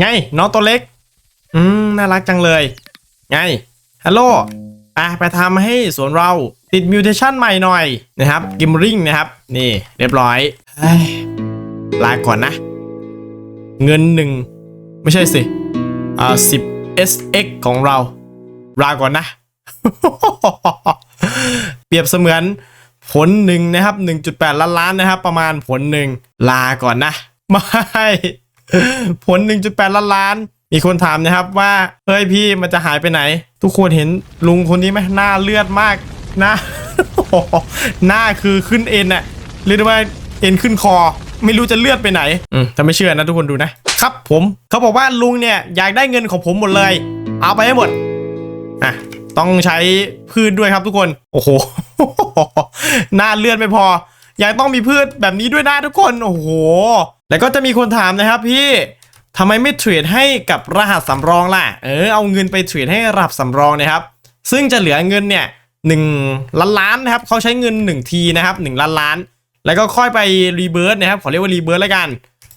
ไงน้องตัวเล็ก อืมน่ารักจังเลย ไงฮัลโหลอะไปทำให้สวนเราติดมิวเทชันใหม่หน่อยนะครับกิมริงนะครับ นี่ เรียบร้อยเฮ้ยลาก่อนนะ เงินหนึ่งไม่ใช่สิ อ่าสิบ SX ของเรา ลาก่อนนะ เปรียบเสมือนผลหนึ่งนะครับ 1.8 ล้านล้านนะครับ ประมาณผลหนึ่งลาก่อนนะ ไม่ ผล 1.8 ล้านล้าน มีคนถามนะครับว่าเฮ้ยพี่มันจะหายไปไหน ทุกคนเห็นลุงคนนี้ไหมหน้าเลือดมากหน้าหน้าคือขึ้นเอ็นอะเรียกได้ว่าเอ็นขึ้นคอ ไม่รู้จะเลือดไปไหนอืมถ้าไม่เชื่อนะทุกคนดูนะครับผมเขาบอกว่าลุงเนี่ยอยากได้เงินของผมหมดเลย เอาไปให้หมดอะต้องใช้พืชด้วยครับทุกคน โอ้โห หน้าเลือดไม่พอ ยังต้องมีพืชแบบนี้ด้วยนะทุกคน โอ้โห แล้วก็จะมีคนถามนะครับพี่ทำไมไม่เทรดให้กับรหัสสำรองล่ะ เออเอาเงินไปเทรดให้รหัสสำรองนะครับ ซึ่งจะเหลือเงินเนี่ยหนึ่งล้านล้านนะครับเขาใช้เงินหนึ่งทีนะครับหนึ่งล้านล้าน แล้วก็ค่อยไปรีเบิร์นะครับขอเรียกว่ารีเบิร์แล้วกัน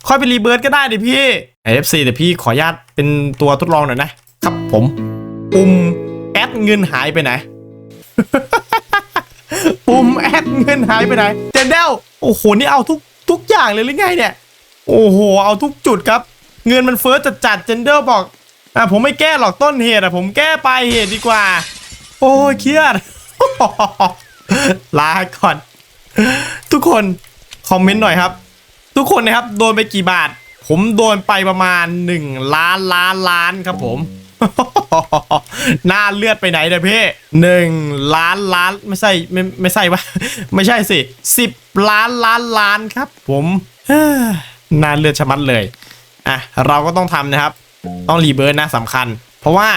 ค่อยไปรีเบิร์ก็ได้ดิพี่ไอเอฟซีแต่พี่ขออนุญาตเป็นตัวทดลองหน่อยนะครับผมปุ่มแอดเงินหายไปไหนปุ่มแอดเงินหายไปไหนเจนเดลโอ้โหนี่เอาทุกทุกอย่างเลยหรือไงเนี่ย โอ้โห เอาทุกจุดครับ เงินมันเฟ้อจัดจัดเจนเดลบอกอะผมไม่แก้หรอกต้นเหตุอะผมแก้ปลายเหตุดีกว่า โอ้ยเครียดลาก่อน ทุกคนคอมเมนต์หน่อยครับ ทุกคนนะครับโดนไปกี่บาท ผมโดนไปประมาณ 1 ล้านล้านล้านครับผมหน้าเลือดไปไหนเนี่ยพี่หนึ่งล้านล้านไม่ใช่ไม่ไม่ใช่วะไม่ใช่สิสิบล้านล้านล้านครับ ผม น้าเลือดชะมัดเลยอะเราก็ต้องทำนะครับ ต้องรีเบิร์ตนะสำคัญ เพราะว่า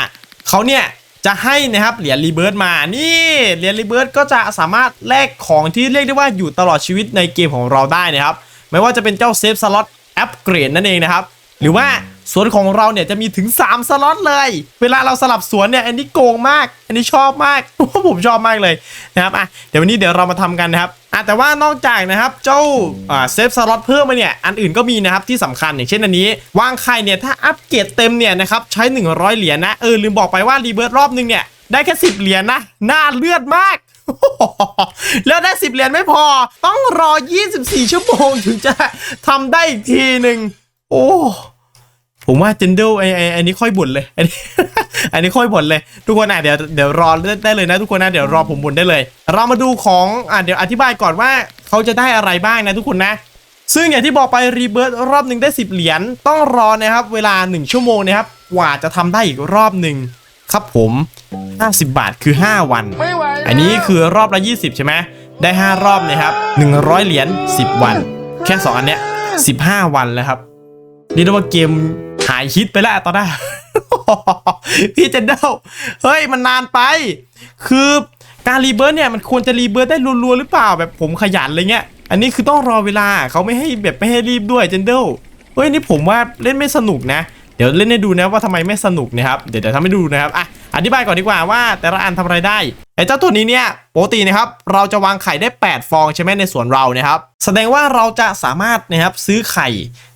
เขาเนี่ยจะให้นะครับเหรียญรีเบิร์ตมา นี่เหรียญรีเบิร์ตก็จะสามารถแลกของที่เรียกได้ว่าอยู่ตลอดชีวิตในเกมของเราได้นะครับ ไม่ว่าจะเป็นเจ้าเซฟสล็อตอัปเกรดนั่นเองนะครับ หรือว่า สวนของเราเนี่ยจะมีถึง 3 สล็อตเลย เวลาเราสลับสวนเนี่ยอันนี้โกงมาก อันนี้ชอบมากผมชอบมากเลยนะครับอะเดี๋ยววันนี้เดี๋ยวเรามาทำกันนะครับอะแต่ว่านอกจากนะครับเจ้าอ่าเซฟสล็อตเพิ่มมาเนี่ยอันอื่นก็มีนะครับที่สำคัญอย่างเช่นอันนี้วางไข่เนี่ยถ้าอัปเกรดเต็มเนี่ยนะครับใช้ 100 เหรียญนะเออลืมบอกไปว่ารีเบิร์ตรอบนึงเนี่ยได้แค่10เหรียญนะน้าเลือดมากแล้วได้ 10 เหรียญไม่พอ ต้องรอ 24 ชั่วโมงถึงจะทำได้อีกทีหนึ่งโอ้ ผมว่าเจนเดลไอไออันนี้ค่อยบ่นเลย อันนี้ อันนี้ค่อยบ่นเลย ทุกคนอะเดี๋ยวเดี๋ยวรอได้เลยนะทุกคนนะเดี๋ยวรอผมบ่นได้เลย เรามาดูของอะเดี๋ยวอธิบายก่อนว่าเขาจะได้อะไรบ้างนะทุกคนนะซึ่งอย่างที่บอกไปรีเบิร์ตรอบหนึ่งได้ 10 เหรียญต้องรอนะครับ เวลา 1 ชั่วโมงนะครับ กว่าจะทำได้อีกรอบหนึ่งครับผม 50 บาทคือ 5 วันไอันนี้คือรอบละ 20 ใช่ไหมได้ 5 รอบนะครับ 100 เหรียญ10 วัน แค่ 2 อันเนี้ย15 วันแล้วครับเรียกว่าเกม หายฮิตไปแล้วตอนนี้พี่เจนเดลเฮ้ยมันนานไป คือการรีเบิร์ตเนี่ยมันควรจะรีเบิร์ตได้รัวๆหรือเปล่าแบบผมขยันอะไรเงี้ย อันนี้คือต้องรอเวลาเขาไม่ให้แบบไม่ให้รีบด้วยเจนเดลเฮ้ยนี่ผมว่าเล่นไม่สนุกนะ เดี๋ยวเล่นให้ดูนะว่าทำไมไม่สนุกนะครับ เดี๋ยวจะทำให้ดูนะครับอะอธิบายก่อนดีกว่าว่าแต่ละอันทำอะไรได้ ไอ้เจ้าตัวนี้เนี่ยปกตินะครับเราจะวางไข่ได้ 8 ฟองใช่ไหมในสวนเรานะครับแสดงว่าเราจะสามารถนะครับซื้อไข่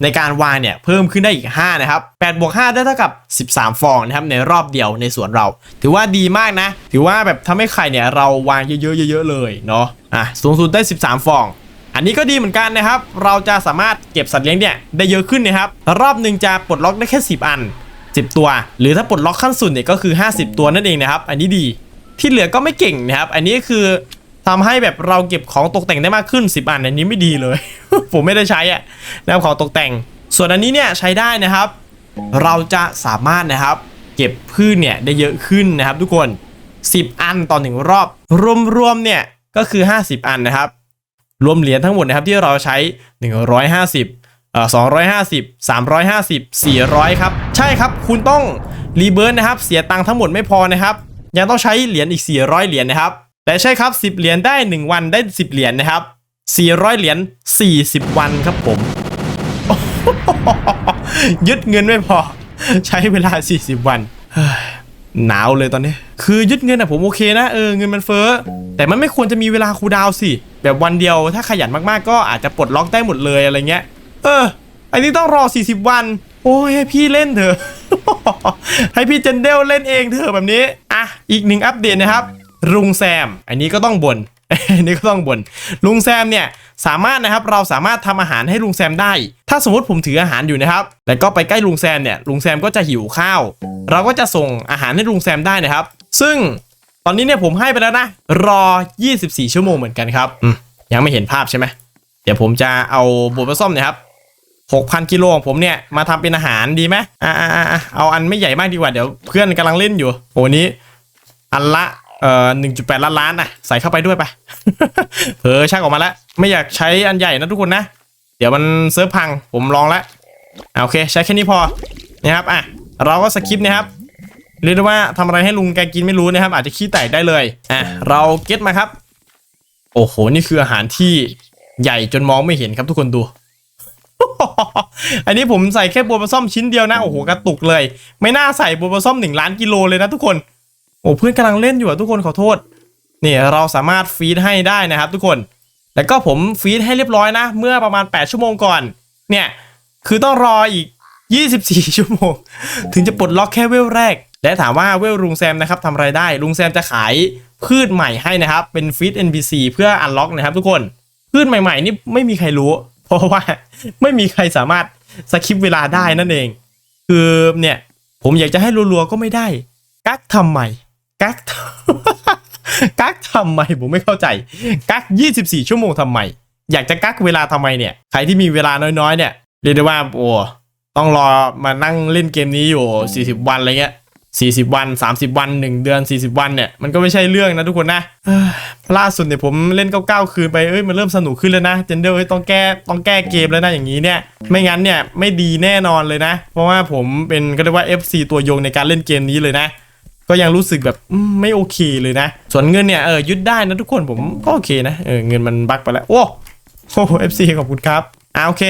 ในการวางเนี่ยเพิ่มขึ้นได้อีก5นะครับ8บวก5ได้เท่ากับ 13 ฟองนะครับในรอบเดียวในสวนเรา ถือว่าดีมากนะ ถือว่าแบบทำให้ไข่เนี่ยเราวางเยอะๆเยอะๆเลยเนาะอะสูงสุดได้ 13 ฟอง อันนี้ก็ดีเหมือนกันนะครับ เราจะสามารถเก็บสัตว์เลี้ยงเนี่ยได้เยอะขึ้นนะครับรอบหนึ่งจะปลดล็อกได้แค่ 10 อัน 10 ตัว หรือถ้าปลดล็อกขั้นสุดเนี่ยก็คือ 50 ตัวนั่นเองนะครับอันนี้ดี ที่เหลือก็ไม่เก่งนะครับ อันนี้คือทำให้แบบเราเก็บของตกแต่งได้มากขึ้น 10 อันอันนี้ไม่ดีเลย ผมไม่ได้ใช้อะนะครับของตกแต่ง ส่วนอันนี้เนี่ยใช้ได้นะครับ เราจะสามารถนะครับ เก็บพืชเนี่ยได้เยอะขึ้นนะครับ ทุกคน 10 อันต่อหนึ่งรอบ รวมๆเนี่ยก็คือ 50 อันนะครับ รวมเหรียญทั้งหมดนะครับที่เราใช้ 150เอ่อ250 350 400 ครับ ใช่ครับคุณต้องรีเบิร์นนะครับ เสียตังค์ทั้งหมดไม่พอนะครับ ยังต้องใช้เหรียญอีก 400 เหรียญนะครับแต่ใช่ครับ 10 เหรียญได้ 1 วันได้ 10 เหรียญนะครับ 400 เหรียญ 40 วันครับผม ยึดเงินไม่พอ ใช้เวลา 40 วันเหนาวเลยตอนนี้ คือยึดเงินอะผมโอเคนะเออเงินมันเฟ้อ แต่มันไม่ควรจะมีเวลาคูดาวสิ แบบวันเดียวถ้าขยันมากๆ ก็อาจจะปลดล็อกได้หมดเลยอะไรเงี้ย เออ อันนี้ต้องรอ 40 วัน โอ้ยให้พี่เล่นเถอะ ให้พี่เจนเดลเล่นเองเถอะแบบนี้อะอีกหนึ่งอัปเดตนะครับลุงแซม อันนี้ก็ต้องบน่นอันนี้ก็ต้องบน่นลุงแซมเนี่ยสามารถนะครับเราสามารถทำอาหารให้ลุงแซมได้ ถ้าสมมติผมถืออาหารอยู่นะครับแล้วก็ไปใกล้ลุงแซมเนี่ยลุงแซมก็จะหิวข้าว เราก็จะส่งอาหารให้ลุงแซมได้นะครับ ซึ่งตอนนี้เนี่ยผมให้ไปแล้วนะ รอ 24 ชั่วโมงเหมือนกันครับอืมยังไม่เห็นภาพใช่ไหมเดี๋ยวผมจะเอาบัวผส้มเนะครับ6,000กิโลของผมเนี่ยมาทำเป็นอาหารดีไหมอ่าอ่าอ่าเอาอันไม่ใหญ่มากดีกว่าเดี๋ยวเพื่อนกำลังเล่นอยู่โอ้นี้ อันละเอ่อ1.8ล้านล้านนะใส่เข้าไปด้วยไป เผลอชักออกมาแล้วไม่อยากใช้อันใหญ่นะทุกคนนะ เดี๋ยวมันเซิร์ฟพังผมลองแล้วโอเค ใช้แค่นี้พอนะครับอะเราก็สคิปนะครับเรียกได้ว่าทำอะไรให้ลุงแกกินไม่รู้นะครับ อาจจะขี้แตกได้เลยอะเราเก็ตมาครับ โอ้โหนี่คืออาหารที่ใหญ่จนมองไม่เห็นครับทุกคนดู อันนี้ผมใส่แค่บัวปลาส้มชิ้นเดียวนะโอ้โหกระตุกเลย ไม่น่าใส่บัวปลาส้มหนึ่งล้านกิโลเลยนะทุกคน โอ้เพื่อนกำลังเล่นอยู่อะทุกคนขอโทษนี่เราสามารถฟีดให้ได้นะครับ ทุกคน แล้วก็ผมฟีดให้เรียบร้อยนะ เมื่อประมาณ 8 ชั่วโมงก่อน เนี่ย คือต้องรออีก 24 ชั่วโมง ถึงจะปลดล็อกแค่เวลแรก และถามว่าเวลลุงแซมนะครับทำไรได้ ลุงแซมจะขายพืชใหม่ให้นะครับ เป็นฟีด NPC เพื่ออันล็อกนะครับ ทุกคน พืชใหม่ๆ นี่ไม่มีใครรู้ เพราะว่าไม่มีใครสามารถสคิปเวลาได้นั่นเอง คือเนี่ยผมอยากจะให้รัวๆก็ไม่ได้กักทำไม กักกักทำไมผมไม่เข้าใจ กัก 24 ชั่วโมงทำไม อยากจะกักเวลาทำไมเนี่ย ใครที่มีเวลาน้อยๆ เนี่ยเรียกได้ว่าโอ้ต้องรอมานั่งเล่นเกมนี้อยู่ 40 วันอะไรเงี้ย 40 วัน 30 วัน 1 เดือน 40 วันเนี่ย มันก็ไม่ใช่เรื่องนะทุกคนนะล่าสุดเนี่ยผมเล่นเก้าๆคืนไปเอ้ยมันเริ่มสนุกขึ้นแล้วนะเจนเดอร์ต้องแก้ต้องแก้เกมแล้วนะอย่างนี้เนี่ย ไม่งั้นเนี่ยไม่ดีแน่นอนเลยนะ เพราะว่าผมเป็นก็เรียกว่า FC ตัวยงในการเล่นเกมนี้เลยนะ ก็ยังรู้สึกแบบไม่โอเคเลยนะ ส่วนเงินเนี่ยเออยึดได้นะทุกคนผมก็โอเคนะเออเงินมันบักไปแล้ว โอ้โหเอฟซีขอบคุณครับอ่าโอเค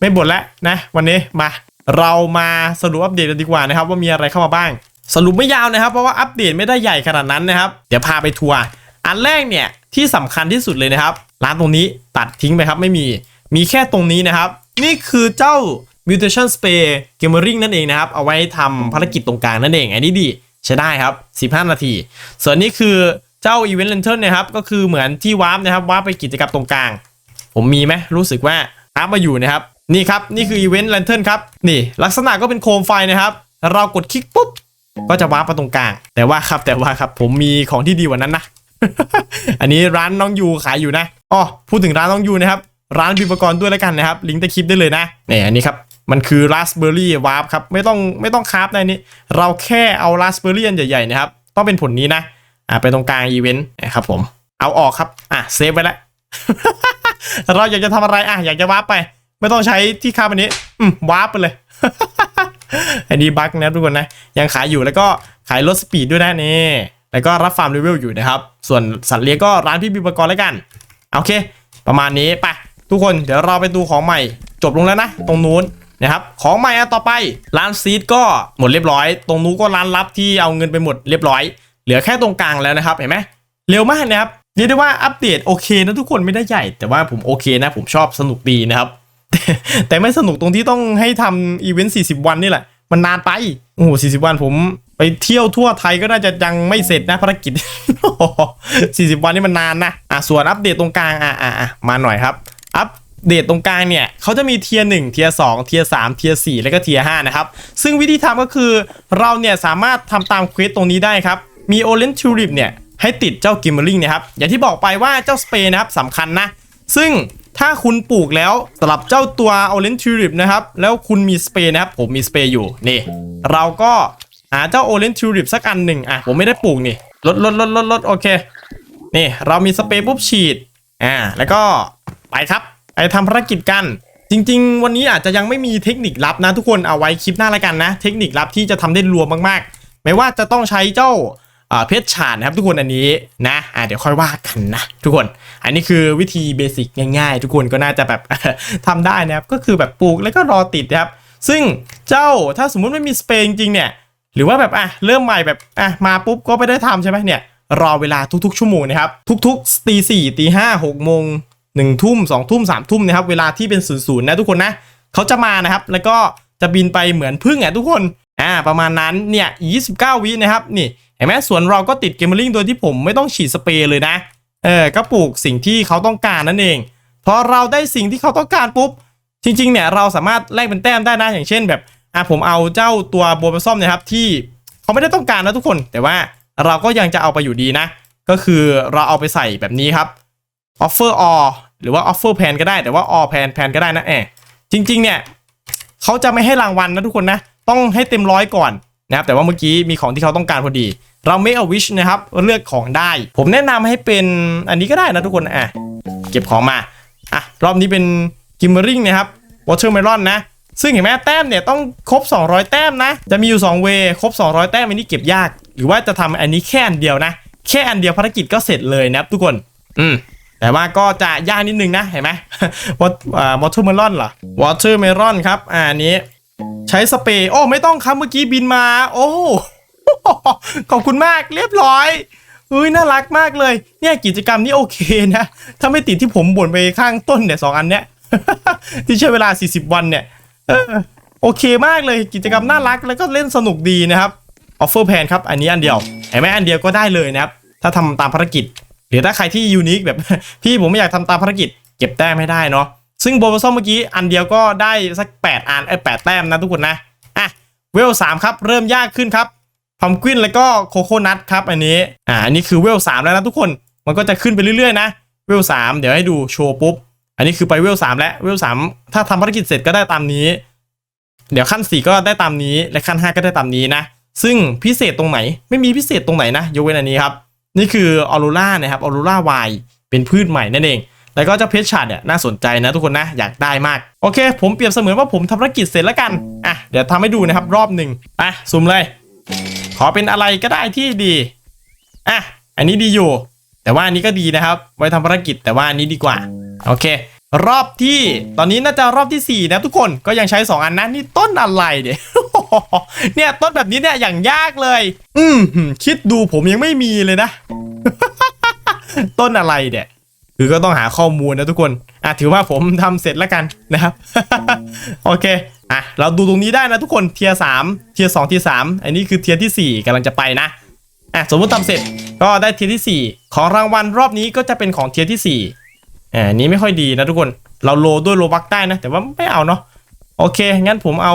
ไม่บ่นแล้วนะ วันนี้มาเรามาสรุปอัปเดตกันดีกว่านะครับ ว่ามีอะไรเข้ามาบ้าง สรุปไม่ยาวนะครับ เพราะว่าอัปเดตไม่ได้ใหญ่ขนาดนั้นนะครับ เดี๋ยวพาไปทัวร์อันแรกเนี่ยที่สำคัญที่สุดเลยนะครับ ร้านตรงนี้ตัดทิ้งไปครับไม่มีมีแค่ตรงนี้นะครับ นี่คือเจ้า mutation spray gamering นั่นเองนะครับ เอาไว้ทำภารกิจตรงกลางนั่นเองไอันนี้ดี ใช้ได้ครับ 15 นาที ส่วนนี้คือเจ้า Event Lantern นะครับ ก็คือเหมือนที่วาร์ปนะครับวาร์ปไปกิจกรรมตรงกลาง ผมมีไหมรู้สึกว่าอัพมาอยู่นะครับ นี่ครับ นี่คือ Event Lantern ครับ นี่ ลักษณะก็เป็นโคมไฟนะครับ เรากดคลิกปุ๊บ ก็จะวาร์ปมาตรงกลาง แต่ว่าครับแต่ว่าครับผมมีของที่ดีกว่านั้นนะ อันนี้ร้านน้องยูขายอยู่นะอ๋อพูดถึงร้านน้องยูนะครับร้านบิปกรณ์ด้วยแล้วกันนะครับ ลิงก์ใต้คลิปได้เลยนะนี่อันนี้ครับ มันคือ Raspberry Warp ครับไม่ต้องไม่ต้องคราฟในนี้ เราแค่เอา Raspberry อันใหญ่ๆนะครับ ต้องเป็นผลนี้นะอ่าไปตรงกลางอีเวนต์นะครับผมเอาออกครับอะเซฟไว้แล้วเราอยากจะทำอะไรอะอยากจะวาร์ปไป ไม่ต้องใช้ที่คาบอันนี้ อืมวาร์ปไปเลยอันนี้บั๊กนะทุกคนนะ ยังขายอยู่แล้วก็ขายลดสปีดด้วยนะนี่แล้วก็รับฟาร์มเลเวลอยู่นะครับ ส่วนสัตว์เลี้ยงก็ร้านพี่บิปกรณ์แล้วกัน โอเค ประมาณนี้ไปทุกคนเดี๋ยวเราไปดูของใหม่ จบลงแล้วนะ ตรงนู้น นะครับของใหม่อันต่อไปร้านซีดก็หมดเรียบร้อย ตรงนู้นก็ร้านลับที่เอาเงินไปหมดเรียบร้อย เหลือแค่ตรงกลางแล้วนะครับเห็นไหมเร็วมากนะครับเรียกได้ว่าอัปเดตโอเคนะทุกคนไม่ได้ใหญ่ แต่ว่าผมโอเคนะผมชอบสนุกดีนะครับ แต่ไม่สนุกตรงที่ต้องให้ทำอีเวนต์40 วันนี่แหละ มันนานไปโอ้โห40 วันผมไปเที่ยวทั่วไทยก็น่าจะยังไม่เสร็จนะภารกิจ 40 วันนี่มันนานนะอะส่วนอัปเดตตรงกลางอะอะอะมาหน่อยครับ อัป เดตตรงกลางเนี่ยเขาจะมีเทียร์1เทียร์2เทียร์3เทียร์4แล้วก็เทียร์5นะครับ ซึ่งวิธีทำก็คือเราเนี่ยสามารถทำตามเควสตรงนี้ได้ครับ มี Orange Tulip เนี่ยให้ติดเจ้า Gimmering นะครับ อย่างที่บอกไปว่าเจ้าสเปร์นะครับสำคัญนะ ซึ่งถ้าคุณปลูกแล้วสำหรับเจ้าตัว Orange Tulip นะครับ แล้วคุณมีสเปร์นะครับ ผมมีสเปร์อยู่นี่ เราก็หาเจ้า Orange Tulip สักอันหนึ่งอะผมไม่ได้ปลูกนี่ลดลดลดลดลดโอเค นี่เรามีสเปรย์ปุ๊บฉีดอ่าแล้วก็ไปครับ ไปทำภารกิจกันจริง ๆ วันนี้อาจจะยังไม่มีเทคนิคลับนะทุกคนเอาไว้คลิปหน้าละกันนะ เทคนิคลับที่จะทำได้รัวมากๆ ไม่ว่าจะต้องใช้เจ้าเพชรฉานนะครับทุกคนอันนี้นะอ่าเดี๋ยวค่อยว่ากันนะทุกคน อันนี้คือวิธีเบสิกง่ายๆ ทุกคนก็น่าจะแบบทำได้นะครับก็คือแบบปลูกแล้วก็รอติดนะครับ ซึ่งเจ้าถ้าสมมุติไม่มีสเปรย์จริงๆเนี่ย หรือว่าแบบอะเริ่มใหม่แบบอะมาปุ๊บก็ไม่ได้ทำใช่ไหมเนี่ยรอเวลาทุกๆ ชั่วโมงนะครับทุกๆตีสี่ตีห้าหกโมง หนึ่งทุ่มสองทุ่มสามทุ่มนะครับเวลาที่เป็นศูนย์ศูนย์นะทุกคนนะเขาจะมานะครับ แล้วก็จะบินไปเหมือนพึ่งอะทุกคนอ่าประมาณนั้นเนี่ย29วินะครับนี่เห็นไหมส่วนเราก็ติดเกมเมอร์ลิงโดยที่ผมไม่ต้องฉีดสเปรย์เลยนะเออก็ปลูกสิ่งที่เขาต้องการนั่นเองพอเราได้สิ่งที่เขาต้องการปุ๊บจริงๆเนี่ยเราสามารถแลกเป็นแต้มได้นะอย่างเช่นแบบอะผมเอาเจ้าตัวโบว์ซ่อมนะครับที่เขาไม่ได้ต้องการนะทุกคน แต่ว่าเราก็ยังจะเอาไปอยู่ดีนะ ก็คือเราเอาไปใส่แบบนี้ครับ offer all หรือว่า offer pan ก็ได้แต่ว่า all pan pan ก็ได้นะแอบจริง ๆ เนี่ยเขาจะไม่ให้รางวัลนะทุกคนนะ ต้องให้เต็มร้อยก่อนนะครับแต่ว่าเมื่อกี้มีของที่เขาต้องการพอดี เรา make a wish นะครับเลือกของได้ ผมแนะนำให้เป็นอันนี้ก็ได้นะทุกคนอะเก็บของมาอะรอบนี้เป็นกิมเมอริงนะครับวอเตอร์เมลอนนะ ซึ่งเห็นไหมแต้มเนี่ยต้องครบ 200 แต้มนะ จะมีอยู่ 2 เวครบ 200 แต้มอันนี้เก็บยาก หรือว่าจะทำอันนี้แค่อันเดียวนะ แค่อันเดียวภารกิจก็เสร็จเลยนะทุกคน อืม แต่ว่าก็จะยากนิดนึงนะ เห็นไหมวอตอ่าวอเตอร์เมลอนเหรอวอเตอร์เมลอนครับ อ่าอันนี้ ใช้สเปรย์ โอ้ ไม่ต้องครับ เมื่อกี้บินมา โอ้ ขอบคุณมากเรียบร้อยเอ้ยน่ารักมากเลย เนี่ยกิจกรรมนี้โอเคนะ ถ้าไม่ติดที่ผมบ่นไปข้างต้นเนี่ยสองอันเนี้ย ที่ใช้เวลา 40 วันเนี่ยโอเคมากเลยกิจกรรมน่ารักแล้วก็เล่นสนุกดีนะครับออฟเฟอร์แพนครับ อันนี้อันเดียวเห็นไหมอันเดียวก็ได้เลยนะครับ ถ้าทำตามภารกิจ หรือถ้าใครที่ยูนิคแบบพี่ผมไม่อยากทำตามภารกิจเก็บแต้มไม่ได้เนาะซึ่งโบว์ซอมเมื่อกี้อันเดียวก็ได้สัก8อันเอ้แแต้มนะทุกคนนะอะเวลสามครับเริ่มยากขึ้นครับพัมกวินแล้วก็โคโคนัทครับอันนี้อ่าอันนี้คือเวลสามแล้วนะทุกคนมันก็จะขึ้นไปเรื่อยๆนะเวลสามเดี๋ยวให้ดูโชว์ปุ๊บอันนี้คือไปเวลสามแล้วเวลสามถ้าทำภารกิจเสร็จก็ได้ตามนี้ เดี๋ยวขั้นสี่ก็ได้ตามนี้และขั้นห้าก็ได้ตามนี้นะ ซึ่งพิเศษตรงไหนไม่มีพิเศษตรงไหนนะยกเว้นอันนี้ครับ นี่คือออโรรานะครับออรราวายเป็นพืชใหม่นั่นเอง แล้วก็เจ้าเพชรชาดเนี่ยน่าสนใจนะทุกคนนะอยากได้มาก โอเค ผมเปรียบเสมือนว่าผมทำภารกิจเสร็จแล้วกันอะเดี๋ยวทำให้ดูนะครับรอบหนึ่งไปสุ่มเลย ขอเป็นอะไรก็ได้ที่ดีอะอันนี้ดีอยู่ แต่ว่าอันนี้ก็ดีนะครับ ไว้ทำภารกิจแต่ว่าอันนี้ดีกว่าโอเค รอบที่ตอนนี้น่าจะรอบที่4นะทุกคนก็ยังใช้ 2 อันนะนี่ต้นอะไรเนี่ย เนี่ยต้นแบบนี้เนี่ยอย่างยากเลย อืมคิดดูผมยังไม่มีเลยนะ ต้นอะไรเนี่ยคือก็ต้องหาข้อมูลนะทุกคนอะถือว่าผมทำเสร็จแล้วกันนะครับ โอเคอะเราดูตรงนี้ได้นะทุกคนเทียสามเทียสองเทียสามอันนี้คือเทียที่สี่กำลังจะไปนะอะสมมติทำเสร็จก็ได้เทียที่ 4 ของรางวัลรอบนี้ก็จะเป็นของเทียที่4อ่าอันนี้ไม่ค่อยดีนะทุกคน เราโลด้วยโลบักได้นะ แต่ว่าไม่เอาเนาะ โอเค งั้นผมเอา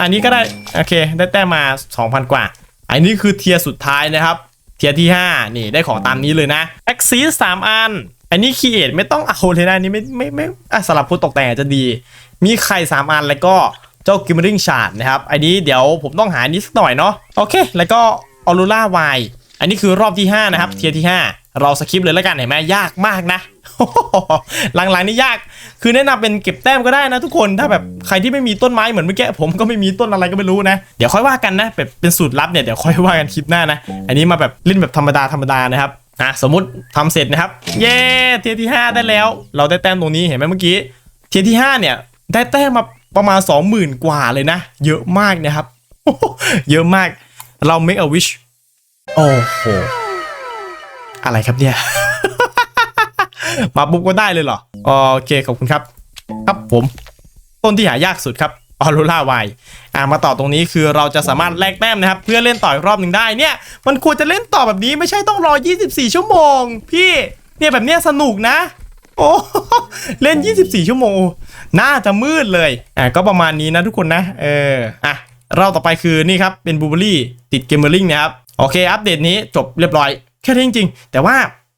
อันนี้ก็ได้ โอเค ได้แต้มมา 2,000 กว่า อันนี้คือเทียสุดท้ายนะครับ เทียที่ 5 นี่ได้ของตามนี้เลยนะแอคซีสามอัน อันนี้คีเอทไม่ต้องเอาเลยนะอันนี้ไม่ไม่ไม่อะสำหรับผู้ตกแต่งจะดี มีไข่สามอันแล้วก็เจ้ากิมริงชาร์ดนะครับ อันนี้เดี๋ยวผมต้องหาอันนี้สักหน่อยเนาะ โอเค แล้วก็ออรูล่าวายอันนี้คือรอบที่ 5 นะครับ เทียร์ที่ 5 เราสคิปเลยแล้วกันเห็นไหมยากมากนะ หลังๆนี่ยาก คือแนะนำเป็นเก็บแต้มก็ได้นะทุกคน ถ้าแบบใครที่ไม่มีต้นไม้เหมือนเมื่อกี้ผมก็ไม่มีต้นอะไรก็ไม่รู้นะ เดี๋ยวค่อยว่ากันนะแบบเป็นสูตรลับเนี่ยเดี๋ยวค่อยว่ากันคลิปหน้านะ อันนี้มาแบบเล่นแบบธรรมดาธรรมดานะครับอะสมมติทำเสร็จนะครับ เย้เทียร์ที่ 5 ได้แล้ว เราได้แต้มตรงนี้เห็นไหมเมื่อกี้ เทียร์ที่ 5 เนี่ย ได้แต้มมาประมาณ 20,000 กว่าเลยนะ เยอะมากนะครับ เยอะมาก เรา make a wish โอ้โห อะไรครับเนี่ย มาปุ๊บก็ได้เลยเหรอโอเคขอบคุณครับ ครับผมต้นที่หายากสุดครับออโรล่าวอ่ามาต่อตรงนี้คือเราจะสามารถแลกแต้มนะครับ เพื่อเล่นต่ออีกรอบหนึ่งได้เนี่ยมันควรจะเล่นต่อแบบนี้ไม่ใช่ต้องรอ 24 ชั่วโมง พี่เนี่ยแบบเนี้ยสนุกนะ โอ้เล่น 24 ชั่วโมง น่าจะมืดเลยอะก็ประมาณนี้นะทุกคนนะ เอออะเราต่อไปคือนี่ครับเป็นบูเบอรี่ติดเกมเมอร์ลิงนะครับโอเค อัปเดตนี้จบเรียบร้อยแค่นี้จริง ๆ แต่ว่า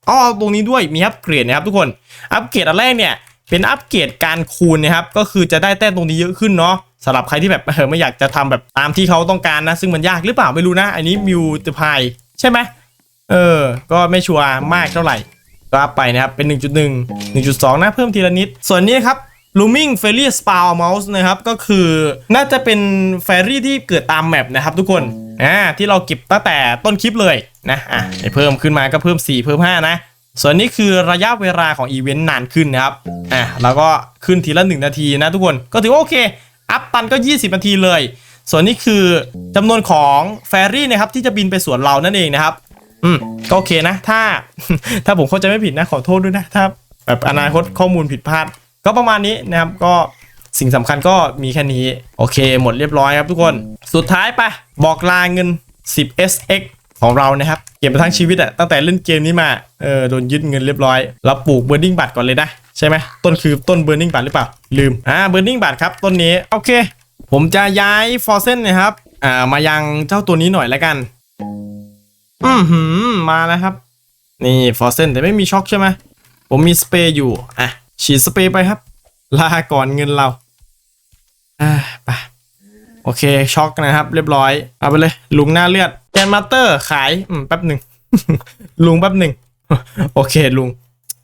อ้อตรงนี้ด้วยมีอัปเกรดนะครับทุกคน อัปเกรดอันแรกเนี่ยเป็นอัปเกรดการคูณนะครับ ก็คือจะได้แต้มตรงนี้เยอะขึ้นเนาะสำหรับใครที่แบบเออไม่อยากจะทำแบบตามที่เขาต้องการนะ ซึ่งมันยากหรือเปล่าไม่รู้นะ อันนี้มิวเตพายใช่ไหมเออ ก็ไม่ชัวร์มากเท่าไหร่ ก็อัพไปนะครับ เป็น 1.1 1.2 นะ เพิ่มทีละนิด ส่วนนี้ครับ Looming Fairy Spawn Mouse นะครับ ก็คือน่าจะเป็นแฟรี่ที่เกิดตามแมปนะครับทุกคน อ่าที่เราเก็บตั้งแต่ต้นคลิปเลยนะอะไอ้เพิ่มขึ้นมาก็เพิ่ม 4 เพิ่ม 5 นะ ส่วนนี้คือระยะเวลาของอีเวนต์นานขึ้นนะครับอะแล้วก็ขึ้นทีละ 1 นาทีนะทุกคนก็ถือว่าโอเค อัพตันก็ 20 นาทีเลย ส่วนนี้คือจำนวนของแฟรี่นะครับที่จะบินไปสวนเรานั่นเองนะครับอืมก็โอเคนะ ถ้า ถ้าผมเข้าใจไม่ผิดนะขอโทษด้วยนะถ้าแบบอนาคตข้อมูลผิดพลาด ก็ประมาณนี้นะครับก็ สิ่งสำคัญก็มีแค่นี้ โอเค หมดเรียบร้อยครับทุกคน สุดท้ายไปบอกลาเงิน 10 SX ของเรานะครับ เก็บมาทั้งชีวิตอะตั้งแต่เล่นเกมนี้มา เออโดนยึดเงินเรียบร้อย เราปลูกเบอร์นิ่งบัตรก่อนเลยนะ ใช่ไหมต้นคือต้นเบอร์นิ่งบัตรหรือเปล่า ลืม อ่าเบอร์นิ่งบัตรครับต้นนี้ โอเค ผมจะย้ายฟอร์เซนนะครับ อ่า มายังเจ้าตัวนี้หน่อยแล้วกัน อือหือมาแล้วครับ นี่ฟอร์เซนแต่ไม่มีช็อคใช่ไหมผมมีสเปรย์อยู่ อะ ฉีดสเปรย์ไปครับ ลาก่อนเงินเรา อ่าไปโอเคช็อกนะครับ เรียบร้อย เอาไปเลยลุงหน้าเลือดแกนมาสเตอร์ขายอืมแป๊บหนึ่ง ลุงแป๊บหนึ่งโอเคลุง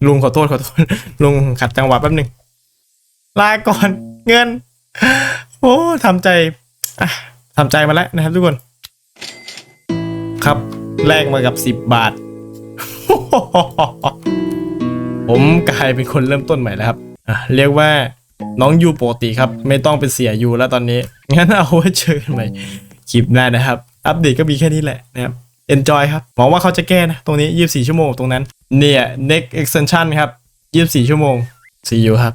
ลุงขอโทษขอโทษ ลุงขัดจังหวะแป๊บหนึ่งลาก่อนเงิน โอ้ทำใจอะทำใจมาแล้วนะครับทุกคน ครับแลกมากับสิบบาท ผมกลายเป็นคนเริ่มต้นใหม่แล้วครับอะเรียกว่า น้องยูปกติครับ ไม่ต้องเป็นเสียยูแล้วตอนนี้ งั้นเอาไว้เจอกันใหม่คลิปหน้านะครับ อัปเดตก็มีแค่นี้แหละนะครับ enjoy ครับหวังว่าเขาจะแก้นะ ตรงนี้ 24 ชั่วโมงตรงนั้น เนี่ย next extension ครับ 24 ชั่วโมง see you ครับ